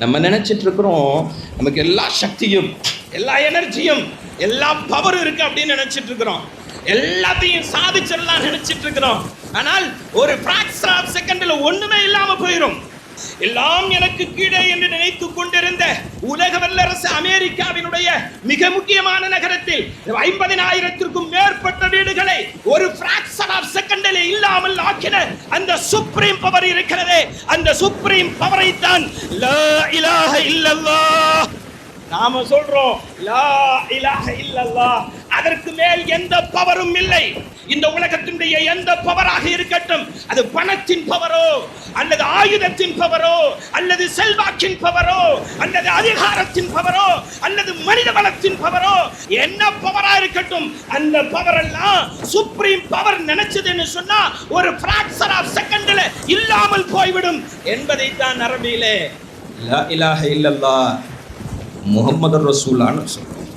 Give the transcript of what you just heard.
நம்ம நினைச்சிட்டு இருக்கிறோம் நமக்கு எல்லா சக்தியும் எல்லா எனர்ஜியும் எல்லா பவரும் இருக்கு அப்படின்னு நினைச்சிட்டு இருக்கிறோம் எல்லாத்தையும் சாதிச்சிடலாம் நினைச்சிட்டு இருக்கிறோம் ஆனால் ஒரு fraction ஆஃப் செகண்ட்ல ஒண்ணுமே இல்லாம போயிடும் எல்லாம் எனக்கு கீழே என்று நினைத்து கொண்டிருந்த உலக வல்லரசு அமெரிக்காவினுடைய மிக முக்கியமான நகரத்தில் ஐம்பதினாயிரத்திற்கும் மேற்பட்ட வீடுகளை ஒரு fraction ஆஃப் செகண்டில் இல்லாமல் ஆக்கின அந்த சுப்ரீம் பவர் இருக்கிறதே. அந்த சுப்ரீம் பவரை தான் லா இலாஹ இல்லல்லாஹ். நாம சொல்றோம் லா இலாஹ இல்லல்லாஹ். அதற்கு மேல் எந்த பவரும் இல்லை. இந்த உலகத்தினுடைய எந்த பவராக இருக்கட்டும் அது பணத்தின் பவரோ அல்லது ஆயுதத்தின் பவரோ அல்லது செல்வாக்கின் பவரோ அல்லது அதிகாரத்தின் பவரோ மனித வளத்தின் பவரோ என்ன பவரா இருக்கட்டும் அந்த பவர் எல்லாம் சுப்ரீம் பவர் நினைச்சதுன்னு சொன்னா ஒரு பிராக்சர் ஆஃப் செகண்ட்ல இல்லாமல் போய்விடும் என்பதை தான் அரபியிலே லா இலாஹ முகமது ரசூலான்னு சொல்லுவோம்